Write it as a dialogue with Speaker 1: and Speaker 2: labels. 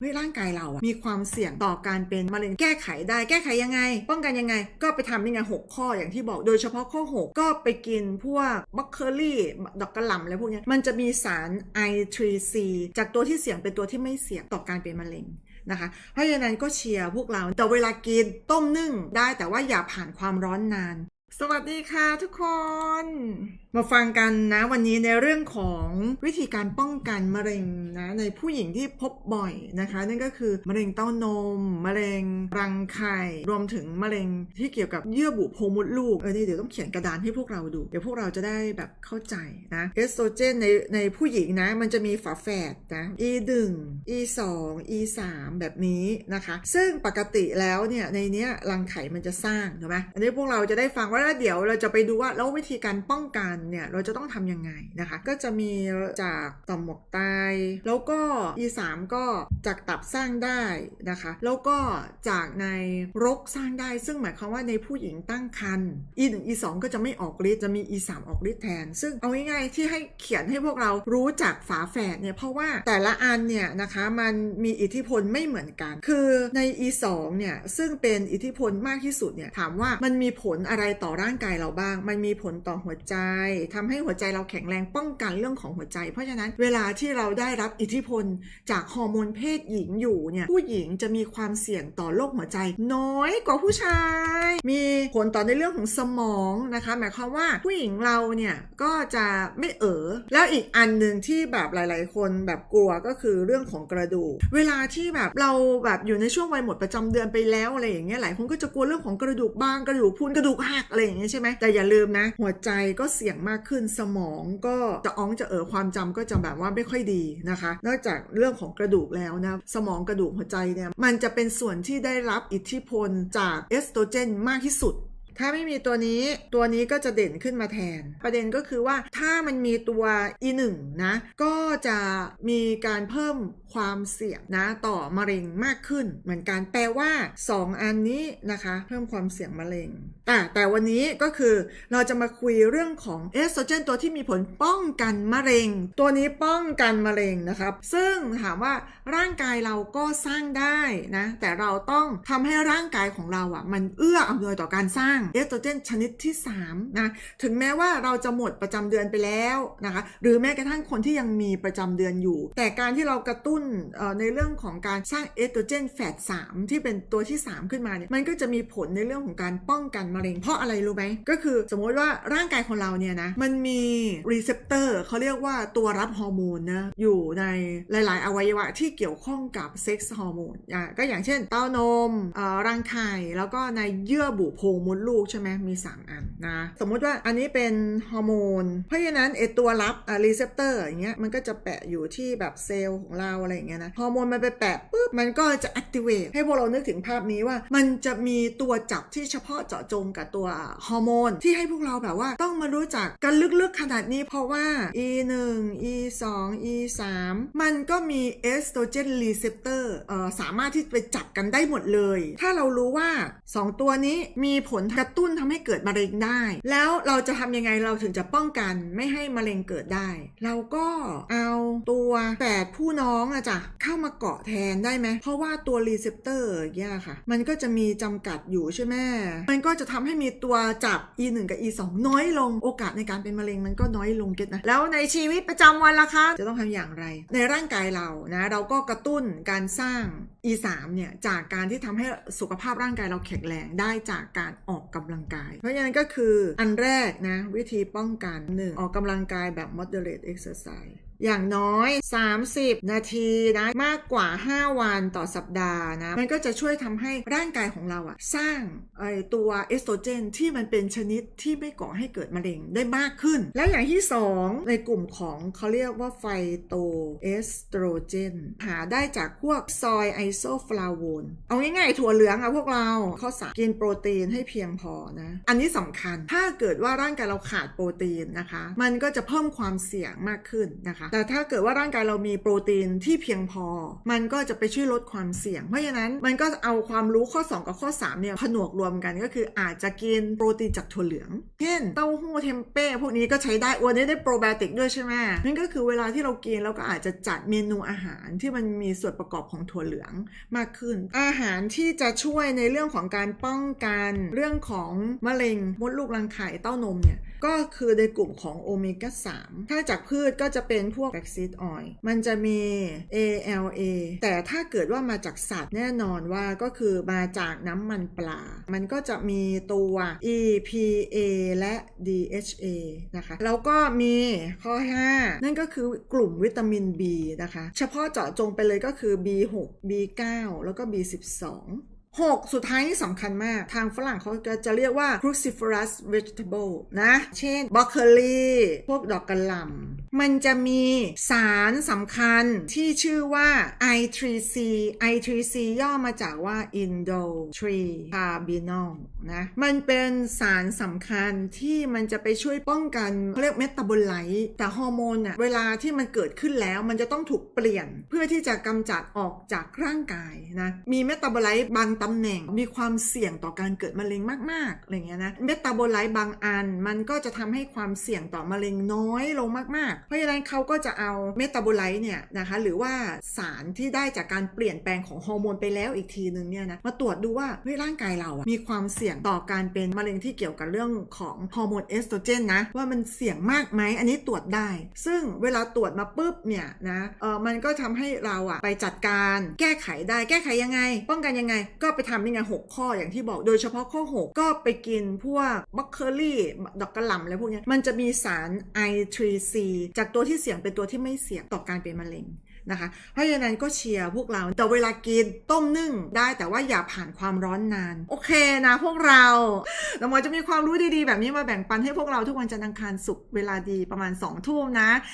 Speaker 1: เฮ้ยร่างกายเราอะมีความเสี่ยงต่อการเป็นมะเร็งแก้ไขได้แก้ไขยังไง ป้องกันยังไง ก็ไปทำนี่ไงหกข้ออย่างที่บอกโดยเฉพาะข้อ 6 ก็ไปกินพวกบัคเคอรี่ดอกกระหล่ำอะไรพวกนี้มันจะมีสาร I3C จากตัวที่เสี่ยงเป็นตัวที่ไม่เสี่ยงต่อการเป็นมะเร็งนะคะเพราะฉะนั้นก็เชียร์พวกเราแต่เวลากินต้มนึ่งได้แต่ว่าอย่าผ่านความร้อนนาน สวัสดีค่ะทุกคนมาฟังกันนะวันนี้ในเรื่องของวิธีการป้องกันมะเร็งนะในผู้หญิงที่พบบ่อยนะคะ นั่นก็คือมะเร็งเต้านม มะเร็งรังไข่รวมถึงมะเร็งที่เกี่ยวกับเยื่อบุโพรงมดลูกเออนี่เดี๋ยวต้องเขียนกระดานให้พวกเราดูเดี๋ยวพวกเราจะได้แบบเข้าใจนะเอสโตรเจนในในผู้หญิงนะมันจะมีฝาแฝดนะ E 1 E 2 E 3 แบบนี้นะคะ ซึ่งปกติแล้วเนี่ยในเนี้ยรังไข่มันจะสร้างถูกไหมอันนี้พวกเราจะได้ฟังว่าแล้วเดี๋ยวเราจะไปดูว่าแล้ววิธีการป้องกันเนี่ยเราจะต้องทำยังไงนะคะ ก็จะมีจากต่อมหมวกไตแล้วก็ E 3 ก็จากตับสร้างได้นะคะ แล้วก็จากในรกสร้างได้ ซึ่งหมายความว่าในผู้หญิงตั้งครรภ์ E 1 E 2 ก็จะไม่ออกฤทธิ์จะมี E 3 ออกฤทธิ์แทน ซึ่งเอาง่ายๆที่ให้เขียนให้พวกเรารู้จักฝาแฝดเนี่ยเพราะว่าแต่ละอันเนี่ยนะคะมันมีอิทธิพลไม่เหมือนกัน คือใน E 2 เนี่ยซึ่งเป็นอิทธิพลมากที่สุดเนี่ยถามว่ามันมีผลอะไรต่อร่างกายเราบ้าง มันมีผลต่อหัวใจทำให้หัวใจเราแข็งแรงป้องกันเรื่องของหัวใจ เพราะฉะนั้นเวลาที่เราได้รับอิทธิพลจากฮอร์โมนเพศหญิงอยู่เนี่ยผู้หญิงจะมีความเสี่ยงต่อโรคหัวใจ น้อยกว่าผู้ชาย มีผลต่อในเรื่องของสมองนะคะหมายความว่าผู้หญิงเราเนี่ยก็จะไม่เออแล้วอีกอันหนึ่งที่แบบหลาย ๆ คนแบบกลัวก็คือเรื่องของกระดูก เวลาที่แบบเราแบบอยู่ในช่วงวัยหมดประจำเดือนไปแล้วอะไรอย่างเงี้ยหลายคนก็จะกลัวเรื่องของกระดูกบ้างกระดูกพุนกระดูกหักอะไรอย่างเงี้ยใช่ไหมแต่อย่าลืมนะ หัวใจก็เสี่ยงมากขึ้น สมองก็จะอ้องจะเออความจำก็จะแบบว่าไม่ค่อยดีนะคะ นอกจากเรื่องของกระดูกแล้วนะสมองกระดูกหัวใจเนี่ยมันจะเป็นส่วนที่ได้รับอิทธิพลจากเอสโตรเจนมากที่สุด ถ้าไม่มีตัวนี้ตัวนี้ก็จะเด่นขึ้นมาแทน ประเด็นก็คือว่าถ้ามันมีตัว e 1 นะก็จะมีการเพิ่มความเสี่ยงนะต่อมะเร็งมากขึ้น เหมือนกันแปลว่า 2 อันนี้นะคะ เพิ่มความเสี่ยงมะเร็งแต่แต่วันนี้ก็คือเราจะมาคุยเรื่องของเอสโตรเจนตัวที่มีผลป้องกันมะเร็ง ตัวนี้ป้องกันมะเร็งนะครับ ซึ่งถามว่าร่างกายเราก็สร้างได้นะแต่เราต้องทำให้ร่างกายของเราอะมันเอื้ออำนวยต่อการสร้างเอสโตรเจนชนิดที่3นะถึงแม้ว่าเราจะหมดประจำเดือนไปแล้วนะคะหรือแม้กระทั่งคนที่ยังมีประจำเดือนอยู่ แต่การที่เรากระตุ้นในเรื่องของการสร้างเอสโตรเจนแฟต3ที่เป็นตัวที่ 3 ขึ้นมาเนี่ยมันก็จะมีผลในเรื่องของการป้องกันมะเร็งเพราะอะไรรู้ไหมก็คือสมมติว่าร่างกายของเราเนี่ยนะมันมีรีเซพเตอร์เขาเรียกว่าตัวรับฮอร์โมนนะอยู่ในหลาย ๆ อวัยวะที่เกี่ยวข้องกับเซ็กซ์ฮอร์โมนอะก็อย่างเช่นเต้านมรังไข่แล้วก็ในเยื่อบุโพรงมดลูกใช่ไหมมี 3 อันนะ สมมุติว่าอันนี้เป็นฮอร์โมน เพราะฉะนั้นไอตัวรับอะรีเซพเตอร์อย่างเงี้ยมันก็จะแปะอยู่ที่แบบเซลล์ของเราอะไรอย่างเงี้ยนะ ฮอร์โมนมันไปแปะปุ มันก็จะ activate ให้พวกเรานึกถึงภาพนี้ว่า มันจะมีตัวจับที่เฉพาะเจาะจงกับตัวฮอร์โมนที่ให้พวกเราแบบว่าต้องมารู้จักกันลึกๆขนาดนี้เพราะว่า E 1 E 2 E 3 มันก็มีเอสโตรเจนรีเซพเตอร์สามารถที่ไปจับกันได้หมดเลย ถ้าเรารู้ว่า 2 ตัวนี้มีผลกระตุ้นทำให้เกิดมะเร็งได้ แล้วเราจะทำยังไงเราถึงจะป้องกันไม่ให้มะเร็งเกิดได้ เราก็เอาตัวแฝดผู้น้องอะจ้ะเข้ามาเกาะแทนได้ไหม เพราะว่าตัวรีเซพเตอร์เนี่ค่ะ มันก็จะมีจำกัดอยู่ใช่ไหม มันก็จะทำให้มีตัวจับ E 1 กับ E 2 น้อยลง โอกาสในการเป็นมะเร็งมันก็น้อยลงเก็ตนะ แล้วในชีวิตประจำวันล่ะคะ จะต้องทำอย่างไร ในร่างกายเรานะ เราก็กระตุ้นการสร้าง E 3 เนี่ยจากการที่ทำให้สุขภาพร่างกายเราแข็งแรงได้จากการออกกำลังกาย เพราะฉะนั้นก็คืออันแรกนะวิธีป้องกัน 1. ออกกำลังกายแบบ moderate exercise อย่างน้อย 30 นาทีนะมากกว่า 5 วันต่อสัปดาห์นะมันก็จะช่วยทำให้ร่างกายของเราอะสร้างไอตัวเอสโตรเจนที่มันเป็นชนิดที่ไม่ก่อให้เกิดมะเร็งได้มากขึ้น และอย่างที่ 2 ในกลุ่มของเขาเรียกว่าไฟโตเอสโตรเจนหาได้จากพวกซอยไอโซฟลาโวนเอาง่ายๆ ถั่วเหลืองอะพวกเราข้อสามกินโปรตีนให้เพียงพอนะอันนี้สำคัญถ้าเกิดว่าร่างกายเราขาดโปรตีนนะคะ มันก็จะเพิ่มความเสี่ยงมากขึ้นนะคะแต่ถ้าเกิดว่าร่างกายเรามีโปรตีนที่เพียงพอ มันก็จะไปช่วยลดความเสี่ยง เพราะฉะนั้นมันก็เอาความรู้ข้อ 2 กับข้อ 3 เนี่ยผนวกรวมกันก็คืออาจจะกินโปรตีนจากถั่วเหลือง เช่นเต้าหู้เทมเป้พวกนี้ก็ใช้ได้อวนนี้ได้โปรไบโอติกด้วยใช่ไหมนั่นก็คือเวลาที่เรากินเราก็อาจจะจัดเมนูอาหารที่มันมีส่วนประกอบของถั่วเหลืองมากขึ้น อาหารที่จะช่วยในเรื่องของการป้องกันเรื่องของมะเร็งมดลูกรังไข่เต้านมเนี่ย ก็คือในกลุ่มของโอเมก้า 3 ถ้าจากพืชก็จะเป็นพวกแบคซีดออยล์มันจะมี ALA แต่ถ้าเกิดว่ามาจากสัตว์แน่นอนว่าก็คือมาจากน้ำมันปลา มันก็จะมีตัว EPA และ DHA นะคะ แล้วก็มีข้อ 5 นั่นก็คือกลุ่มวิตามิน B นะคะ เฉพาะเจาะจงไปเลยก็คือ B6 B9 แล้วก็ B12 6 สุดท้ายนี่สำคัญมาก ทางฝรั่งเขาจะเรียกว่า cruciferous vegetable นะ เช่นบรอกโคลี พวกดอกกระหล่ำ มันจะมีสารสำคัญที่ชื่อว่า I3C I3C ย่อมาจากว่า indole-3-carbinol นะ มันเป็นสารสำคัญที่มันจะไปช่วยป้องกันเขาเรียกเมตาบอลไลต์แต่ฮอร์โมนอะเวลาที่มันเกิดขึ้นแล้วมันจะต้องถูกเปลี่ยนเพื่อที่จะกำจัดออกจากร่างกายนะ มีเมตาบอลไลต์บางตำแหน่งมีความเสี่ยงต่อการเกิดมะเร็งมากๆอะไรเงี้ยนะ เมตาบอลไลต์บางอันมันก็จะทำให้ความเสี่ยงต่อมะเร็งน้อยลงมากๆเพราะฉะนั้นเขาก็จะเอาเมตาบอไลต์เนี่ยนะคะหรือว่าสารที่ได้จากการเปลี่ยนแปลงของฮอร์โมนไปแล้วอีกทีนึงเนี่ยนะมาตรวจดูว่าเฮ้ยร่างกายเราอะมีความเสี่ยงต่อการเป็นมะเร็งที่เกี่ยวกับเรื่องของฮอร์โมนเอสโตรเจนนะว่ามันเสี่ยงมากไหมอันนี้ตรวจได้ ซึ่งเวลาตรวจมาปุ๊บเนี่ยนะเออมันก็ทำให้เราอะไปจัดการแก้ไขได้แก้ไขยังไง ป้องกันยังไง ก็ไปทำนี่ไงหกข้ออย่างที่บอกโดยเฉพาะข้อ 6 ก็ไปกินพวกบล็อกเคอรี่ดอกกระหล่ำอะไรพวกนี้มันจะมีสาร I3C จากตัวที่เสี่ยงเป็นตัวที่ไม่เสี่ยงต่อการเป็นมะเร็งนะคะ เพราะฉะนั้นก็เชียร์พวกเรา แต่เวลากินต้มนึ่งได้แต่ว่าอย่าผ่านความร้อนนาน โอเคนะพวกเราเราหมอจะมีความรู้ดีๆ แบบนี้มาแบ่งปันให้พวกเราทุกวันจันทร์อังคารศุกร์เวลาดีประมาณ2ทุ่มนะ